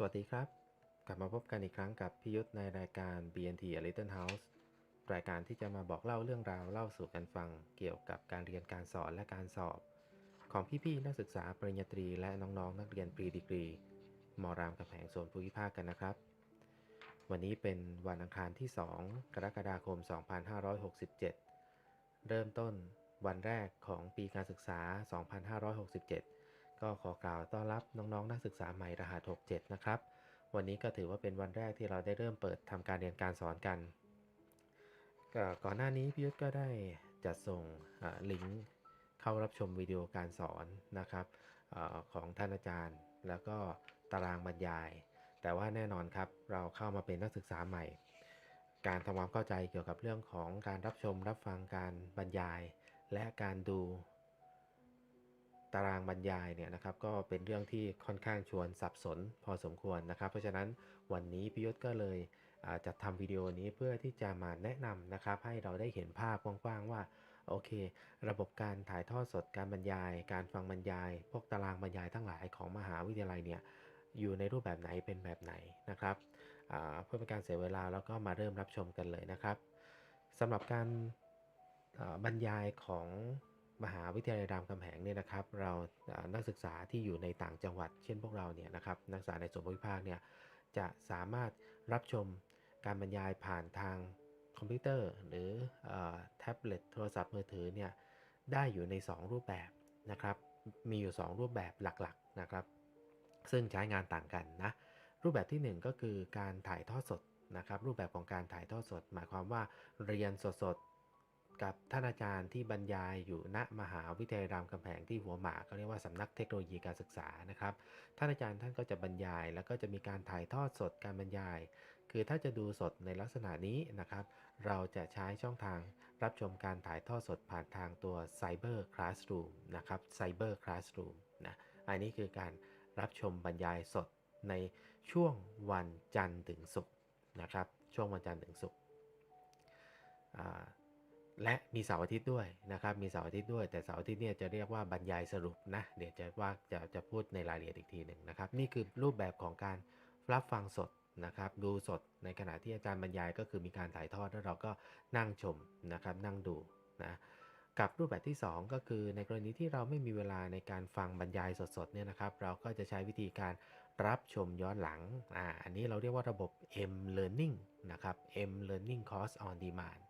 สวัสดีครับ กลับมาพบกันอีกครั้งกับพิยุทธในรายการ BNT A Little House รายการที่จะมาบอกเล่าเรื่องราวเล่าสู่กันฟัง เกี่ยวกับการเรียนการสอนและการสอบ ของพี่ๆนักศึกษาปริญญาตรีและน้องๆ นักเรียนปรีดีกรีมรามคำแหงโซนภูมิภาคกันนะครับ วันนี้เป็นวันอังคารที่ 2 กรกฎาคม 2567 เริ่มต้นวันแรกของปีการศึกษา 2567 ก็ขอกล่าวต้อนรับน้องๆ นักศึกษาใหม่รหัส 67 นะครับ วันนี้ก็ถือว่าเป็นวันแรกที่เราได้เริ่มเปิดทำการเรียนการสอนกันก,ก่อนหน้านี้พี่ยุทธก็ได้จัดส่งลิงก์เข้ารับชมวิดีโอการสอนนะครับอของท่านอาจารย์ แล้วก็ตารางบรรยาย แต่ว่าแน่นอนครับเราเข้ามาเป็นนักศึกษาใหม่ การทำความเข้าใจเกี่ยวกับเรื่องของการรับชมรับฟังการบรรยาย และการดู ตารางบรรยายเนี่ยนะครับก็เป็นเรื่องที่ค่อนข้างชวนสับสนพอสมควรนะครับ เพราะฉะนั้นวันนี้พิยศก็เลยจัดทำวิดีโอนี้เพื่อที่จะมาแนะนำนะครับให้เราได้เห็นภาพกว้างๆว่าโอเค ระบบการถ่ายทอดสดการบรรยาย การฟังบรรยาย พวกตารางบรรยายทั้งหลายของมหาวิทยาลัยเนี่ยอยู่ในรูปแบบไหนเป็นแบบไหนนะครับเพื่อเป็นการเสียเวลาแล้วก็มาเริ่มรับชมกันเลยนะครับสำหรับการบรรยายของ มหาวิทยาลัยรามคำแหงเนี่ยนะครับ เรานักศึกษาที่อยู่ในต่างจังหวัด เช่นพวกเราเนี่ยนะครับนักศึกษาในส่วนภูมิภาคเนี่ยจะสามารถรับชมการบรรยายผ่านทางคอมพิวเตอร์ หรืออแท็บเล็ตโทรศัพท์มือถือเนี่ยได้อยู่ใน 2 รูปแบบนะครับ มีอยู่ 2 รูปแบบหลักๆนะครับ ซึ่งใช้งานต่างกันนะ รูปแบบที่ 1 ก็คือการถ่ายทอดสดนะครับ รูปแบบของการถ่ายทอดสด หมายความว่าเรียนสด กับท่านอาจารย์ที่บรรยายอยู่ณมหาวิทยาลัยรามคำแหงที่หัวหมากเขาเรียกว่าสำนักเทคโนโลยีการศึกษานะครับ ท่านอาจารย์ท่านก็จะบรรยาย แล้วก็จะมีการถ่ายทอดสดการบรรยาย คือถ้าจะดูสดในลักษณะนี้นะครับ เราจะใช้ช่องทางรับชมการถ่ายทอดสดผ่านทางตัว Cyber Classroom นะครับ Cyber Classroom นะอันนี้คือการรับชมบรรยายสดในช่วงวันจันทร์ถึงศุกร์นะครับ ช่วงวันจันทร์ถึงศุกร์ และมีเสาร์อาทิตย์ด้วยนะครับ มีเสาร์อาทิตย์ด้วย แต่เสาร์อาทิตย์เนี่ยจะเรียกว่าบรรยายสรุปนะ เดี๋ยวจะว่าจะจะพูดในรายละเอียดอีกทีหนึ่งนะครับ นี่คือรูปแบบของการรับฟังสดนะครับ ดูสดในขณะที่อาจารย์บรรยายก็คือมีการถ่ายทอดแล้วเราก็นั่งชมนะครับ นั่งดูนะกับรูปแบบที่ 2 ก็คือในกรณีที่เราไม่มีเวลาในการฟังบรรยายสดๆเนี่ยนะครับ เราก็จะใช้วิธีการรับชมย้อนหลังอ่าอันนี้เราเรียกว่าระบบ M Learning นะครับ M Learning Course on Demand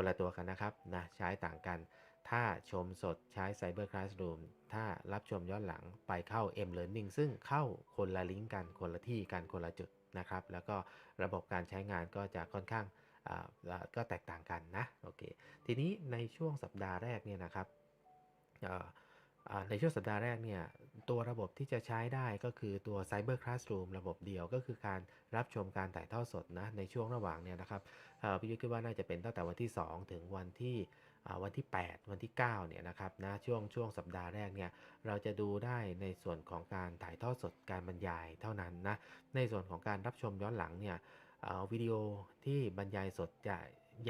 คนละตัวกันนะครับนะใช้ต่างกัน ถ้าชมสดใช้ Cyber Classroom ถ้ารับชมย้อนหลังไปเข้า M Learning ซึ่งเข้าคนละลิงก์กันคนละที่กันคนละจุดนะครับ แล้วก็ระบบการใช้งานก็จะค่อนข้างอ่าก็แตกต่างกันนะโอเคทีนี้ในช่วงสัปดาห์แรกเนี่ยนะครับเอ่อ ในช่วงสัปดาห์แรกเนี่ยตัวระบบที่จะใช้ได้ก็คือตัว Cyber Classroom ระบบเดียวก็คือการรับชมการถ่ายทอดสดนะในช่วงระหว่างเนี่ยนะครับพี่ยุทธคิดว่าน่าจะเป็นตั้งแต่วันที่ 2 ถึงวันที่วันที่ 8 วันที่9เนี่ยนะครับนะช่วงช่วงสัปดาห์แรกเนี่ยเราจะดูได้ในส่วนของการถ่ายทอดสดการบรรยายเท่านั้นนะในส่วนของการรับชมย้อนหลังเนี่ยวิดีโอที่บรรยายสดจะ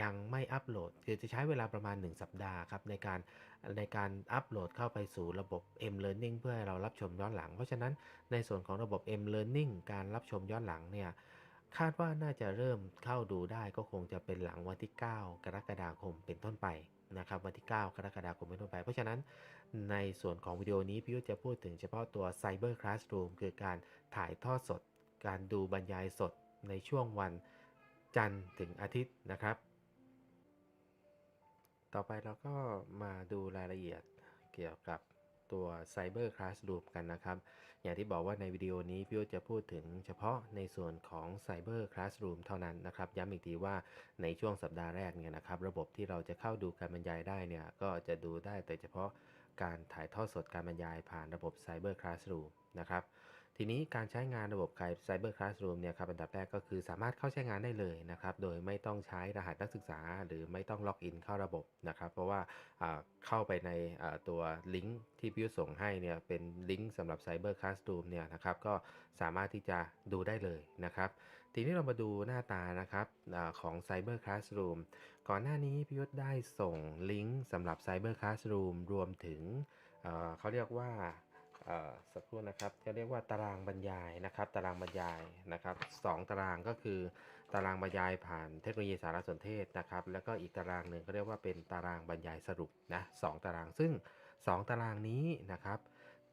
ยังไม่อัปโหลดคือจะใช้เวลาประมาณ 1 สัปดาห์ครับในการในการอัปโหลดเข้าไปสู่ระบบ M Learning เพื่อให้เรารับชมย้อนหลัง เพราะฉะนั้นในส่วนของระบบ M Learning การรับชมย้อนหลังเนี่ยคาดว่าน่าจะเริ่มเข้าดูได้ก็คงจะเป็นหลังวันที่ 9 กรกฎาคมเป็นต้นไปนะครับวันที่ 9 กรกฎาคมเป็นต้นไป เพราะฉะนั้นในส่วนของวิดีโอนี้พี่ยุทธจะพูดถึงเฉพาะตัว Cyber Classroom คือการถ่ายทอดสด การดูบรรยายสดในช่วงวันจันทร์ถึงอาทิตย์นะครับ ต่อไปเราก็มาดูรายละเอียดเกี่ยวกับตัว Cyber Classroom กันนะครับ อย่างที่บอกว่าในวิดีโอนี้พี่โอจะพูดถึงเฉพาะในส่วนของ Cyber Classroom เท่านั้นนะครับ ย้ำอีกทีว่าในช่วงสัปดาห์แรกเนี่ยนะครับ ระบบที่เราจะเข้าดูการบรรยายได้เนี่ย ก็จะดูได้แต่เฉพาะการถ่ายทอดสดการบรรยายผ่านระบบ Cyber Classroom นะครับ ทีนี้การใช้งานระบบ Cyber Classroom เนี่ยครับอันดับแรกก็คือสามารถเข้าใช้งานได้เลยนะครับ โดยไม่ต้องใช้รหัสนักศึกษา หรือไม่ต้องล็อกอินเข้าระบบนะครับ เพราะว่าเข้าไปในตัวลิงก์ที่พี่ยุส่งให้เนี่ยเป็นลิงก์สำหรับ Cyber Classroom เนี่ยนะครับก็สามารถที่จะดูได้เลยนะครับ ทีนี้เรามาดูหน้าตานะครับอของ Cyber Classroom ก่อนหน้านี้พี่ยุทธได้ส่งลิงก์สำหรับ Cyber Classroom รวมถึงเขาเรียกว่า สักครู่นะครับจะเรียกว่าตารางบรรยายนะครับ ตารางบรรยายนะครับสองตารางก็คือ ตารางบรรยายผ่านเทคโนโลยีสารสนเทศนะครับ แล้วก็อีกตารางหนึ่งก็เรียกว่าเป็นตารางบรรยายสรุปนะสองตาราง ซึ่งสองตารางนี้นะครับ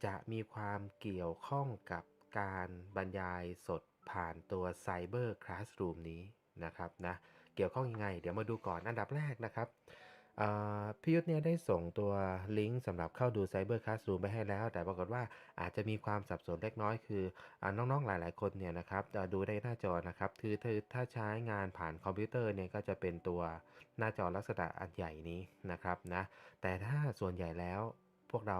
จะมีความเกี่ยวข้องกับการบรรยายสดผ่านตัว Cyber Classroom นี้นะครับนะเกี่ยวข้องยังไง เดี๋ยวมาดูก่อนอันดับแรกนะครับ พี่ยุทธเนี่ยได้ส่งตัวลิงก์สำหรับเข้าดู Cyber Classroom ไปให้แล้ว แต่ปรากฏว่าอาจจะมีความสับสนเล็กน้อยคืออน้องๆหลาย ๆ คนเนี่ยนะครับดูได้หน้าจอนะครับคือถ้าถ้าใช้งานผ่านคอมพิวเตอร์เนี่ยก็จะเป็นตัวหน้าจอลักษณะอันใหญ่นี้นะครับนะแต่ถ้าส่วนใหญ่แล้วพวกเรา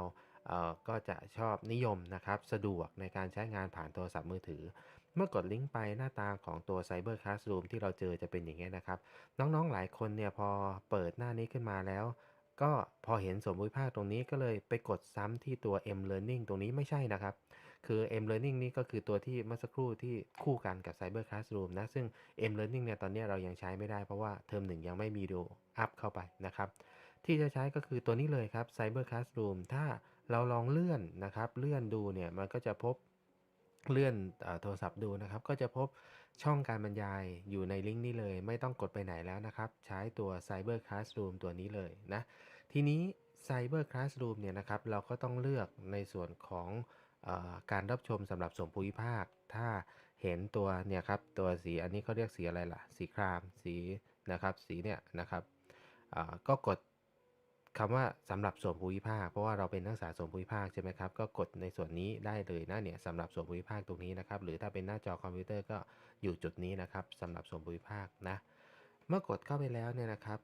ก็จะชอบนิยมนะครับสะดวกในการใช้งานผ่านโทรศัพท์มือถือ เมื่อกดลิงก์ไปหน้าตาของตัว Cyber Classroom ที่เราเจอจะเป็นอย่างนี้นะครับ น้องๆหลายคนเนี่ยพอเปิดหน้านี้ขึ้นมาแล้ว ก็พอเห็นสมมติภาคตรงนี้ก็เลยไปกดซ้ำที่ตัว M Learning ตรงนี้ไม่ใช่นะครับ คือ M Learning นี่ก็คือตัวที่เมื่อสักครู่ที่คู่กันกับ Cyber Classroom นะ ซึ่ง M Learning เนี่ยตอนนี้เรายังใช้ไม่ได้เพราะว่าเทอมหนึ่งยังไม่มีดูอัพเข้าไปนะครับที่จะใช้ก็คือตัวนี้เลยครับ Cyber Classroom ถ้าเราลองเลื่อนนะครับ เลื่อนดูเนี่ยมันก็จะพบ เลื่อนอโทรศัพท์ดูนะครับ ก็จะพบช่องการบรรยายอยู่ในลิงก์นี้เลย ไม่ต้องกดไปไหนแล้วนะครับ ใช้ตัว Cyber Classroom ตัวนี้เลยนะ ทีนี้ Cyber Classroom เนี่ยนะครับ เราก็ต้องเลือกในส่วนของออการรับชมสำหรับส่งภูมิภาค ถ้าเห็นตัวเนี่ยครับ ตัวสีอันนี้เขาเรียกสีอะไรล่ะ สีคราม สีนะครับ สีเนี่ยนะครับก็กด คำว่าสำหรับส่วนภูมิภาค เพราะว่าเราเป็นนักศึกษาส่วนภูมิภาคใช่ไหมครับ ก็กดในส่วนนี้ได้เลยนะเนี่ยสำหรับส่วนภูมิภาคตรงนี้นะครับ หรือถ้าเป็นหน้าจอคอมพิวเตอร์ก็อยู่จุดนี้นะครับสำหรับส่วนภูมิภาคนะ เมื่อกดเข้าไปแล้วเนี่ยนะครับ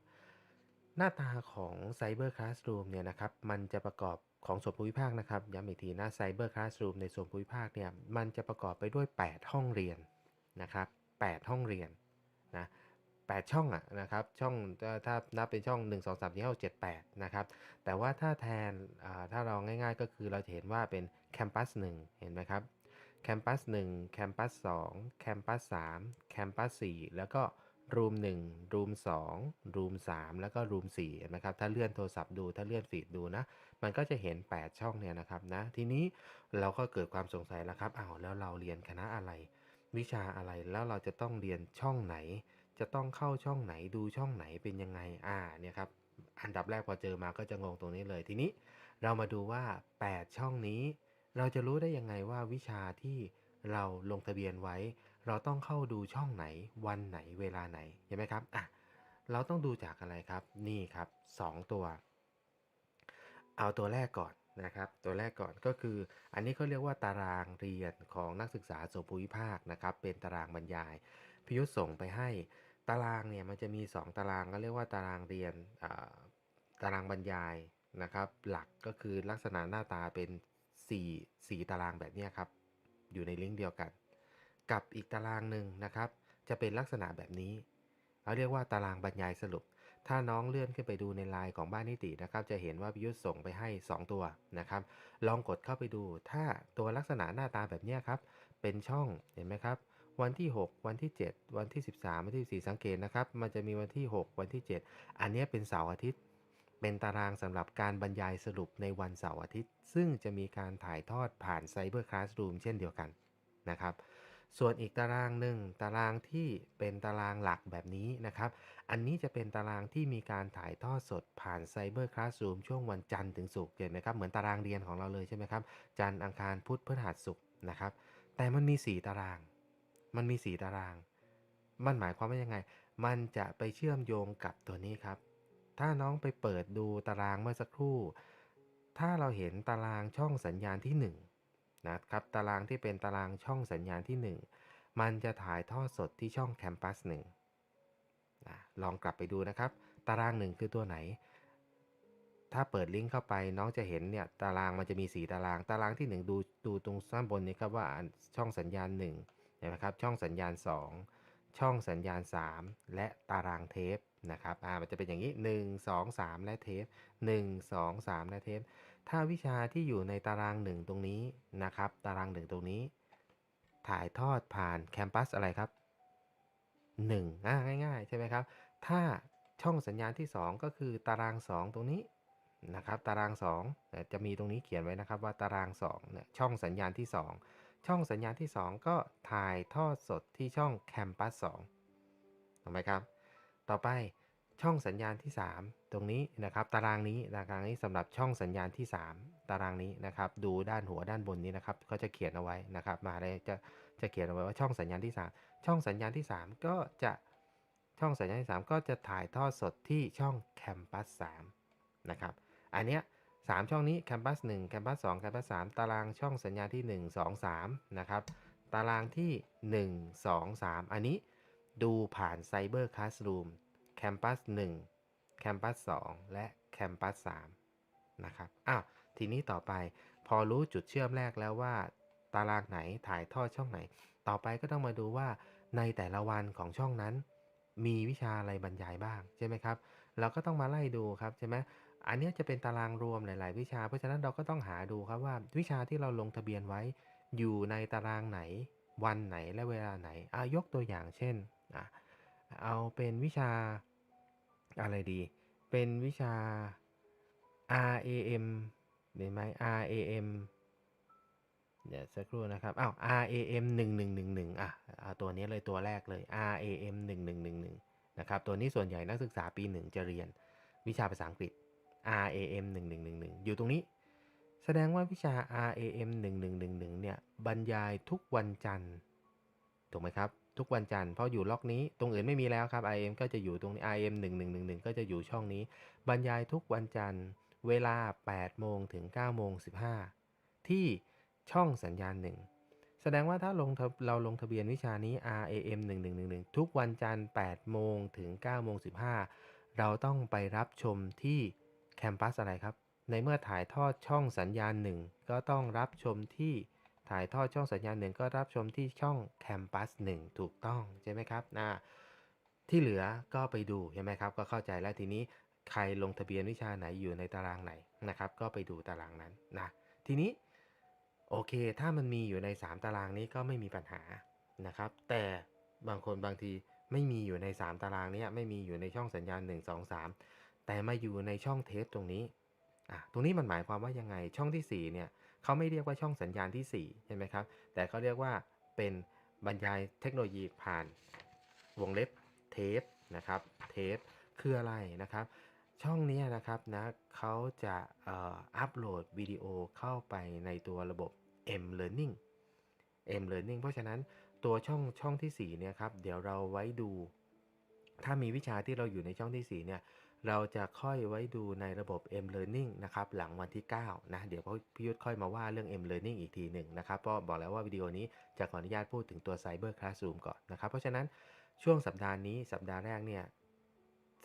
หน้าตาของ Cyber Classroom เนี่ยนะครับ มันจะประกอบของส่วนภูมิภาคนะครับย้ำอีกทีนะ Cyber Classroom ในส่วนภูมิภาคเนี่ย มันจะประกอบไปด้วย 8 ห้องเรียนนะครับ 8 ห้องเรียนนะ 8 ช่องอะนะครับช่องถ้าถ้านับเป็นช่อง 1 2 3 4 5 6 7 8นะครับแต่ว่าถ้าแทนถ้าเราง่ายๆ ก็คือเราจะเห็นว่าเป็นแคมปัส1เห็นไหมครับแคมปัส1แคมปัส2แคมปัส3แคมปัส4แล้วก็รูม1รูม2รูม3แล้วก็รูม4เห็นไหมครับถ้าเลื่อนโทรศัพท์ดูถ้าเลื่อนฟีดดูนะมันก็จะเห็น 8 ช่องเนี่ยนะครับนะทีนี้เราก็เกิดความสงสัยแล้วครับอ้าวแล้วเราเรียนคณะอะไร วิชาอะไรแล้วเราจะต้องเรียนช่องไหน จะต้องเข้าช่องไหนดูช่องไหนเป็นยังไงอ่าเนี่ยครับอันดับแรกพอเจอมาก็จะงงตรงนี้เลยทีนี้ เรามาดูว่า 8 ช่องนี้ เราจะรู้ได้ยังไงว่าวิชาที่เราลงทะเบียนไว้ เราต้องเข้าดูช่องไหน วันไหนเวลาไหนเห็นไหมครับอะเราต้องดูจากอะไรครับ นี่ครับ 2 ตัว เอาตัวแรกก่อนนะครับ ตัวแรกก่อนก็คือ อันนี้เขาเรียกว่าตารางเรียนของนักศึกษาส่วนภูมิภาคนะครับ เป็นตารางบรรยาย พิยุทธส่งไปให้ ตารางเนี่ยมันจะมี 2 ตารางก็เรียกว่าตารางเรียนตารางบรรยายนะครับ หลักก็คือลักษณะหน้าตาเป็น 4 4 ตารางแบบนี้ครับ อยู่ในลิงก์เดียวกัน กับอีกตารางหนึ่งนะครับ จะเป็นลักษณะแบบนี้เราเรียกว่าตารางบรรยายสรุป ถ้าน้องเลื่อนขึ้นไปดูในไลน์ของบ้านนิตินะครับ จะเห็นว่าพิยุทธส่งไปให้ 2 ตัวนะครับ ลองกดเข้าไปดู ถ้าตัวลักษณะหน้าตาแบบนี้ครับ เป็นช่อง เห็นไหมครับ วันที่ 6 วันที่ 7 วันที่ 13 วันที่14สังเกตนะครับ มันจะมีวันที่ 6 วันที่ 7 อันนี้เป็นเสาร์อาทิตย์ เป็นตารางสำหรับการบรรยายสรุปในวันเสาร์อาทิตย์ ซึ่งจะมีการถ่ายทอดผ่าน Cyber Classroom เช่นเดียวกันนะครับ ส่วนอีกตารางหนึ่งตารางที่เป็นตารางหลักแบบนี้นะครับ อันนี้จะเป็นตารางที่มีการถ่ายทอดสดผ่าน Cyber Classroom ช่วงวันจันทร์ถึงศุกร์เห็นไหมครับ เหมือนตารางเรียนของเราเลยใช่ไหมครับ จันทร์อังคารพุธพฤหัสศุกร์นะครับ แต่มันมี 4 ตาราง มันมี4ตาราง มันหมายความว่ายังไง มันจะไปเชื่อมโยงกับตัวนี้ครับ ถ้าน้องไปเปิดดูตารางเมื่อสักครู่ ถ้าเราเห็นตารางช่องสัญญาณที่1นะครับตารางที่เป็นตารางช่องสัญญาณที่ 1 มันจะถ่ายทอดสดที่ช่องแคมปัส1นะลองกลับไปดูนะครับ ตาราง1คือตัวไหน ถ้าเปิดลิงก์เข้าไปน้องจะเห็นเนี่ยตารางมันจะมี 4 ตาราง ตารางที่ 1 ดูดูตรงด้านบนนี้ครับว่าช่องสัญญาณ1เห็ นไหมครับช่องสัญญาณ 2 ช่องสัญญาณ 3 และตารางเทปนะครับอ่ามันจะเป็นอย่างนี้ 1 2 3 และเทป 1 2 3 และเทป ถ้าวิชาที่อยู่ในตาราง 1 ตรงนี้นะครับ ตาราง 1 ตรงนี้ ถ่ายทอดผ่านแคมปัสอะไรครับ1อ่าง่ายๆ ใช่ไหมครับ ถ้าช่องสัญญาณที่ 2 ก็คือตาราง 2 ตรงนี้นะครับ ตาราง2จะมีตรงนี้เขียนไว้นะครับว่าตาราง2เนี่ยช่องสัญญาณที่ 2 ช่องสัญญาณที่ 2 ก็ถ่ายทอดสดที่ช่องแคมปัส2ถูกไหมครับ ต่อไปช่องสัญญาณที่ 3 ตรงนี้นะครับ ตารางนี้ตารางนี้สำหรับช่องสัญญาณที่ 3 ตารางนี้นะครับ ดูด้านหัวด้านบนนี้นะครับก็จะเขียนเอาไว้นะครับ มาเลยจะจะเขียนเอาไว้ว่าช่องสัญญาณที่ 3 ช่องสัญญาณที่ 3 ก็จะช่องสัญญาณที่ 3 ก็จะถ่ายทอดสดที่ช่องแคมปัส3นะครับ อันเนี้ย สามช่องนี้แคมปัส1แคมปัส2แคมปัส3ตารางช่องสัญญาณที่ 1 2 3 นะครับ ตารางที่ 1 2 3 อันนี้ดูผ่านไซเบอร์คลาสรูมแคมปัส1แคมปัส2และแคมปัส3นะครับอ้าวทีนี้ต่อไปพอรู้จุดเชื่อมแรกแล้วว่า ตารางไหนถ่ายทอดช่องไหน ต่อไปก็ต้องมาดูว่าในแต่ละวันของช่องนั้น มีวิชาอะไรบรรยายบ้างใช่ไหมครับ เราก็ต้องมาไล่ดูครับใช่ไหม อันนี้จะเป็นตารางรวมหลาย ๆ วิชา เพราะฉะนั้นเราก็ต้องหาดูครับว่าวิชาที่เราลงทะเบียนไว้ อยู่ในตารางไหน วันไหนและเวลาไหนอายกตัวอย่างเช่นอะเอาเป็นวิชาอะไรดี เป็นวิชา RAM เห็นไหม RAM เดี๋ยวสักครู่นะครับ อ้าว RAM 1111อะเอาตัวนี้เลยตัวแรกเลย RAM 1111นะครับ ตัวนี้ส่วนใหญ่นักศึกษาปี 1 จะเรียนวิชาภาษาอังกฤษ RAM 1111 อยู่ตรงนี้ แสดงว่าวิชา RAM 1111 เนี่ยบรรยายทุกวันจันทร์ถูกไหมครับ ทุกวันจันทร์เพราะอยู่ล็อกนี้ตรงอื่นไม่มีแล้วครับ RM ก็จะอยู่ตรงนี้ RM 1111 ก็จะอยู่ช่องนี้ บรรยายทุกวันจันทร์เวลา 8 โมงถึง 9 โมง 15 ที่ช่องสัญญาณ 1 แสดงว่าถ้าลงเราลงทะเบียนวิชานี้ RAM 1111 ทุกวันจันทร์ 8 โมงถึง 9 โมง 15 เราต้องไปรับชมที่ แคมปัสอะไรครับ ในเมื่อถ่ายทอดช่องสัญญาณ1ก็ต้องรับชมที่ถ่ายทอดช่องสัญญาณ1ก็รับชมที่ช่องแคมปัส1ถูกต้องใช่ไหมครับนะที่เหลือก็ไปดูใช่ไหมครับก็เข้าใจแล้วทีนี้ใครลงทะเบียนวิชาไหนอยู่ในตารางไหนนะครับ ก็ไปดูตารางนั้นนะทีนี้โอเค ถ้ามันมีอยู่ใน 3 ตารางนี้ก็ไม่มีปัญหานะครับ แต่บางคนบางทีไม่มีอยู่ใน 3 ตารางนี้ไม่มีอยู่ในช่องสัญญาณ 1 2 3 แต่มาอยู่ในช่องเทปตรงนี้อะตรงนี้มันหมายความว่ายังไงช่องที่4เนี่ยเขาไม่เรียกว่าช่องสัญญาณที่4ใช่ไหมครับ แต่เขาเรียกว่าเป็นบรรยายเทคโนโลยีผ่านวงเล็บเทปนะครับเทปคืออะไรนะครับ ช่องนี้นะครับนะเขาจะอ่ออัปโหลดวิดีโอเข้าไปในตัวระบบ M Learning M Learning เพราะฉะนั้นตัวช่องช่องที่4เนี่ยครับเดี๋ยวเราไว้ดู ถ้ามีวิชาที่เราอยู่ในช่องที่4เนี่ย เราจะค่อยไว้ดูในระบบ M Learning นะครับหลังวันที่ 9 นะ เดี๋ยวพี่ยุทธค่อยมาว่าเรื่อง M Learning อีกทีหนึ่งนะครับเพราะบอกแล้วว่าวิดีโอนี้จะขออนุญาตพูดถึงตัว Cyber Classroom ก่อนนะครับ เพราะฉะนั้นช่วงสัปดาห์นี้สัปดาห์แรกเนี่ย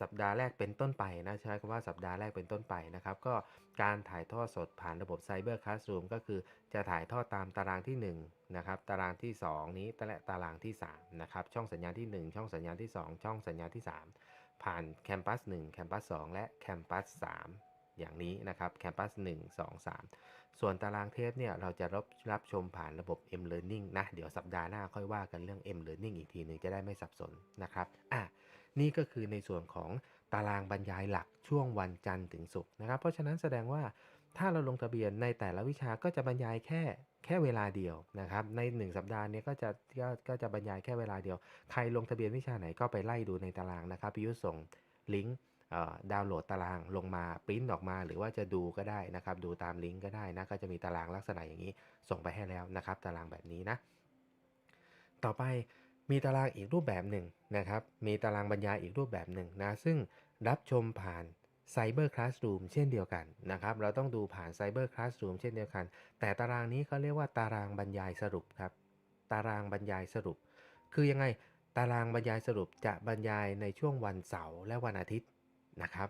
สัปดาห์แรกเป็นต้นไปนะใช้คำว่าสัปดาห์แรกเป็นต้นไปนะครับ ก็การถ่ายทอดสดผ่านระบบ Cyber Classroom ก็คือจะถ่ายทอดตามตารางที่ 1 นะครับ ตารางที่ 2 นี้และตารางที่ 3 นะครับ ช่องสัญญาณที่ 1 ช่องสัญญาณที่ 2 ช่องสัญญาณที่ 3 ผ่านแคมปัส1แคมปัส2และแคมปัส3อย่างนี้นะครับแคมปัส1 2 3 ส่วนตารางเทปเนี่ยเราจะรับรับชมผ่านระบบ M Learning นะ เดี๋ยวสัปดาห์หน้าค่อยว่ากันเรื่อง M Learning อีกทีหนึ่งจะได้ไม่สับสนนะครับอะนี่ก็คือในส่วนของตารางบรรยายหลักช่วงวันจันทร์ถึงศุกร์นะครับ เพราะฉะนั้นแสดงว่าถ้าเราลงทะเบียนในแต่ละวิชาก็จะบรรยายแค่ แค่เวลาเดียวนะครับ ใน 1 สัปดาห์เนี้ก็จะก็ก็จะบรรยายแค่เวลาเดียว ใครลงทะเบียนวิชาไหนก็ไปไล่ดูในตารางนะครับพิยุส่งลิงก์ดาวน์โหลดตารางลงมาปริ้นออกมา หรือว่าจะดูก็ได้นะครับ ดูตามลิงก์ก็ได้นะ ก็จะมีตารางลักษณะอย่างนี้ ส่งไปให้แล้วนะครับ ตารางแบบนี้นะ ต่อไปมีตารางอีกรูปแบบหนึ่งนะครับ มีตารางบรรยายอีกรูปแบบหนึ่งนะ ซึ่งรับชมผ่าน Cyber Classroom เช่นเดียวกันนะครับ เราต้องดูผ่าน Cyber Classroom เช่นเดียวกัน แต่ตารางนี้เขาเรียกว่าตารางบรรยายสรุปครับ ตารางบรรยายสรุป คือยังไง ตารางบรรยายสรุปจะบรรยายในช่วงวันเสาร์และวันอาทิตย์นะครับ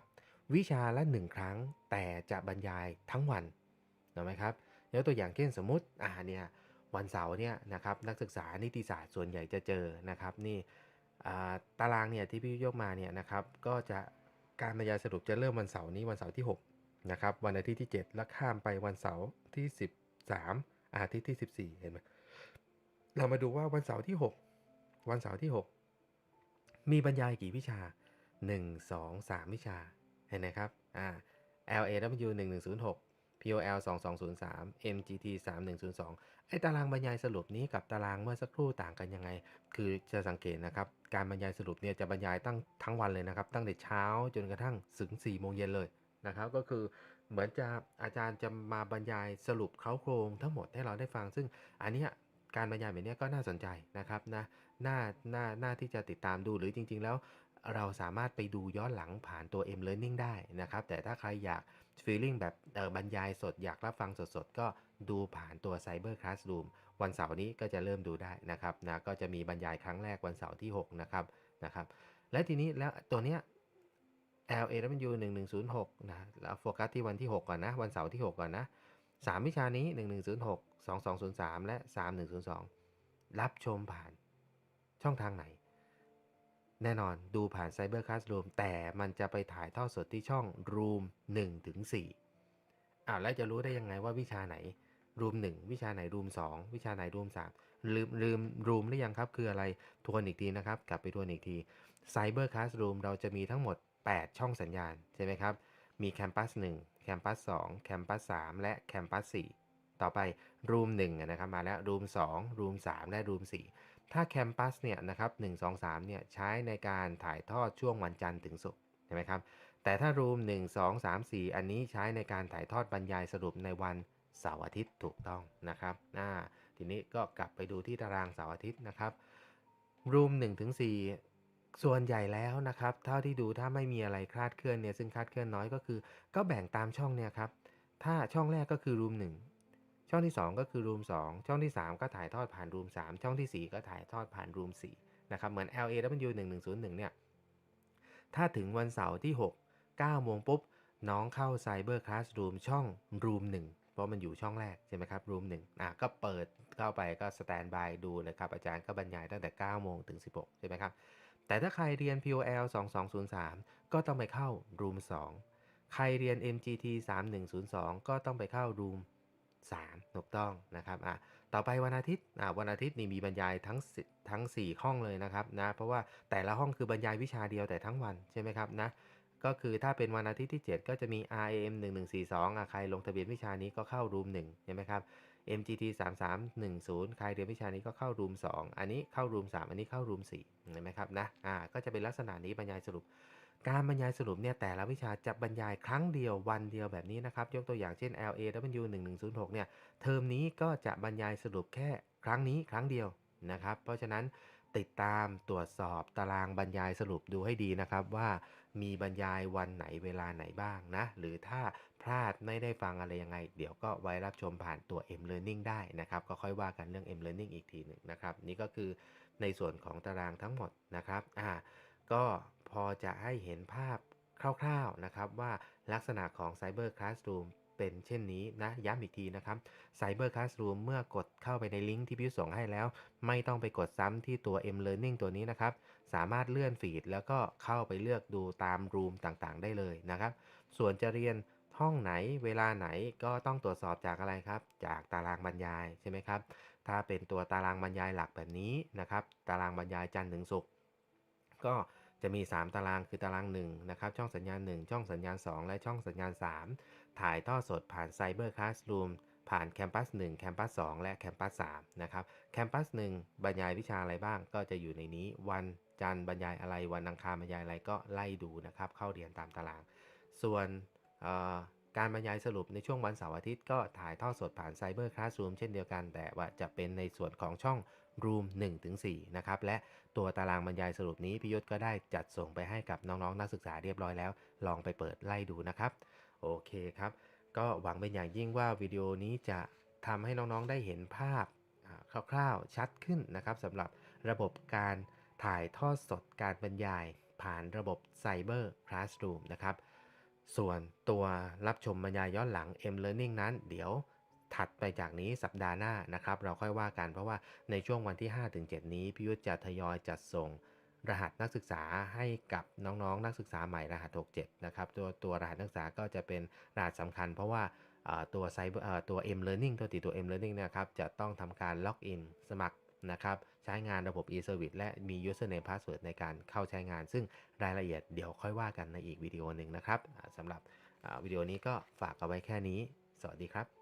วิชาละหนึ่งครั้ง แต่จะบรรยายทั้งวันถูกไหมครับยกตัวอย่างเช่นสมมติอ่าเนี่ยวันเสาร์เนี่ยนะครับนักศึกษานิติศาสตร์ส่วนใหญ่จะเจอนะครับนี่ตารางเนี่ยที่พี่ยกมาเนี่ยนะครับก็จะ การบรรยายสรุปจะเริ่มวันเสาร์นี้วันเสาร์ที่ 6 นะครับ วันอาทิตย์ที่ 7 แล้วข้ามไปวันเสาร์ที่ 13 อาทิตย์ที่ 14 เห็นไหมเรามาดูว่าวันเสาร์ที่ 6 วันเสาร์ที่ 6 มีบรรยายกี่วิชา 1 2 3 วิชา เห็นไหมครับอ่า LAW 1106 POL 2203 MGT 3102 ไอ้ตารางบรรยายสรุปนี้กับตารางเมื่อสักครู่ต่างกันยังไง คือจะสังเกตนะครับการบรรยายสรุปเนี่ยจะบรรยายตั้งทั้งวันเลยนะครับ ตั้งแต่เช้าจนกระทั่งถึง4โมงเย็นเลยนะครับก็คือเหมือนจะอาจารย์จะมาบรรยายสรุปเขาโครงทั้งหมดให้เราได้ฟัง ซึ่งอันนี้การบรรยายแบบนี้ก็น่าสนใจนะครับนะน่าน่าน่าที่จะติดตามดูหรือจริง ๆ แล้วเราสามารถไปดูย้อนหลังผ่านตัว M Learning ได้นะครับ แต่ถ้าใครอยาก feeling แบบบรรยายสดอยากรับฟังสดๆ ก็ดูผ่านตัว Cyber Classroom วันเสาร์นี้ก็จะเริ่มดูได้นะครับนะก็จะมีบรรยายครั้งแรกวันเสาร์ที่ 6 นะครับนะครับ และทีนี้แล้วตัวเนี้ย LAW 1106นะแล้วโฟกัสที่วันที่ 6 ก่อนนะ วันเสาร์ที่ 6 ก่อนนะ 3 วิชานี้ 1106 2203 และ 3102 รับชมผ่านช่องทางไหน แน่นอนดูผ่าน Cyber Classroom แต่มันจะไปถ่ายทอดสดที่ช่อง Room 1ถึง4อ้าวแล้วจะรู้ได้ยังไงว่าวิชาไหน Room 1 วิชาไหน Room 2 วิชาไหน Room 3 ลืมลืม Room หรือยังครับคืออะไรทวนอีกทีนะครับ กลับไปทวนอีกที Cyber Classroom เราจะมีทั้งหมด 8 ช่องสัญญาณ ใช่ไหมครับ มี Campus 1 Campus 2 Campus 3และ Campus 4ต่อไป Room 1นะครับมาแล้ว Room 2 Room 3 และ Room 4 ถ้า Campus เนี่ยนะครับ1 2 3เนี่ยใช้ในการถ่ายทอดช่วงวันจันทร์ถึงศุกร์ใช่ไหมครับ แต่ถ้า Room 1 2 3 4อันนี้ใช้ในการถ่ายทอดบรรยายสรุปในวันเสาร์อาทิตย์ถูกต้องนะครับอ่าทีนี้ก็กลับไปดูที่ตารางเสาร์อาทิตย์นะครับ Room 1ถึง4ส่วนใหญ่แล้วนะครับ เท่าที่ดูถ้าไม่มีอะไรคลาดเคลื่อนเนี่ยซึ่งคลาดเคลื่อนน้อยก็คือ ก็แบ่งตามช่องเนี่ยครับ ถ้าช่องแรกก็คือ Room 1 ช่องที่ 2 ก็คือ Room 2ช่องที่ 3 ก็ถ่ายทอดผ่าน Room 3ช่องทีสี่ 4 ก็ถ่ายทอดผ่าน Room 4นะครับเหมือน LAW 1101เนี่ยถ้าถึงวันเสาร์ที่ 6 9โมงปุ๊บ น้องเข้า Cyber Classroom ช่อง Room 1เพราะมันอยู่ช่องแรกใช่ไหมครับ Room 1อะก็เปิดเข้าไปก็สแตนบายดูเลยครับ อาจารย์ก็บรรยายตั้งแต่ 9 โมงถึง 16 ใช่ไหมครับ แต่ถ้าใครเรียน POL 2203 ก็ต้องไปเข้า Room 2ใครเรียน MGT 3102 ก็ต้องไปเข้า Room 3ถูกต้องนะครับอะต่อไปวันอาทิตย์อะวันอาทิตย์นี่มีบรรยายทั้งทั้ง 4 ห้องเลยนะครับนะเพราะว่าแต่ละห้องคือบรรยายวิชาเดียวแต่ทั้งวันใช่ไหมครับนะก็คือถ้าเป็นวันอาทิตย์ที่ 7 ก็จะมี RAM 1142อะใครลงทะเบียนวิชานี้ก็เข้า Room 1ใช่ไหมครับ MGT 3310 ใครเรียนวิชานี้ก็เข้า Room 2อันนี้เข้า Room 3อันนี้เข้า Room 4เห็นไหมครับนะอ่าก็จะเป็นลักษณะนี้บรรยายสรุป การบรรยายสรุปเนี่ยแต่ละวิชาจะบรรยายครั้งเดียววันเดียวแบบนี้นะครับ ยกตัวอย่างเช่น LAW 1106เนี่ยเทอมนี้ก็จะบรรยายสรุปแค่ครั้งนี้ครั้งเดียวนะครับ เพราะฉะนั้นติดตามตรวจสอบตารางบรรยายสรุปดูให้ดีนะครับ ว่ามีบรรยายวันไหนเวลาไหนบ้างนะ หรือถ้าพลาดไม่ได้ฟังอะไรยังไง เดี๋ยวก็ไว้รับชมผ่านตัว M Learning ได้นะครับ ก็ค่อยว่ากันเรื่อง M Learning อีกทีหนึ่งนะครับ นี่ก็คือในส่วนของตารางทั้งหมดนะครับอ่าก็ พอจะให้เห็นภาพคร่าวๆนะครับว่าลักษณะของ Cyber Classroom เป็นเช่นนี้นะย้ำอีกทีนะครับ Cyber Classroom เมื่อกดเข้าไปในลิงก์ที่พี่ส่งให้แล้ว ไม่ต้องไปกดซ้ำที่ตัว M Learning ตัวนี้นะครับ สามารถเลื่อนฟีดแล้วก็เข้าไปเลือกดูตามรูมต่างๆ ได้เลยนะครับ ส่วนจะเรียนห้องไหนเวลาไหนก็ต้องตรวจสอบจากอะไรครับ จากตารางบรรยายใช่ไหมครับ ถ้าเป็นตัวตารางบรรยายหลักแบบนี้นะครับ ตารางบรรยายจันทร์ถึงศุกร์ก็ จะมี 3 ตารางคือตาราง1นะครับช่องสัญญาณ 1 ช่องสัญญาณ 2 และช่องสัญญาณ 3 ถ่ายทอดสดผ่าน Cyber Classroom ผ่านแคมปัส1แคมปัส2และแคมปัส3นะครับแคมปัส1บรรยายวิชาอะไรบ้างก็จะอยู่ในนี้วันจันทร์บรรยายอะไรวันอังคารบรรยายอะไรก็ไล่ดูนะครับเข้าเรียนตามตาราง ส่วนการบรรยายสรุปในช่วงวันเสาร์อาทิตย์ก็ถ่ายทอดสดผ่าน Cyber Classroom เช่นเดียวกัน แต่ว่าจะเป็นในส่วนของช่อง Room 1-4นะครับและตัวตารางบรรยายสรุปนี้พิยศก็ได้จัดส่งไปให้กับน้องๆ นักศึกษาเรียบร้อยแล้ว ลองไปเปิดไล่ดูนะครับ โอเคครับ ก็หวังเป็นอย่างยิ่งว่าวิดีโอนี้จะทำให้น้องๆได้เห็นภาพคร่าวๆชัดขึ้นนะครับสำหรับระบบการถ่ายทอดสดการบรรยาย ผ่านระบบ Cyber Classroom นะครับ ส่วนตัวรับชมบรรยายย้อนหลัง M Learning นั้นเดี๋ยว ถัดไปจากนี้สัปดาห์หน้านะครับเราค่อยว่ากันเพราะว่าในช่วงวันที่ 5-7 นี้พิยุทธจะทยอยจัดส่งรหัสนักศึกษาให้กับน้องๆ นักศึกษาใหม่รหัส 67 นะครับตัวตัวรหัสนักศึกษาก็จะเป็นรหัสสำคัญเพราะว่าตัวไซเบอร์ตัว M Learning ตัวติดตัว M Learning นะครับจะต้องทำการล็อกอินสมัครนะครับใช้งานระบบ e-service และมี username password ในการเข้าใช้งาน ซึ่งรายละเอียดเดี๋ยวค่อยว่ากันในอีกวิดีโอหนึ่งนะครับสำหรับวิดีโอนี้ก็ฝากเอาไว้แค่นี้ สวัสดีครับ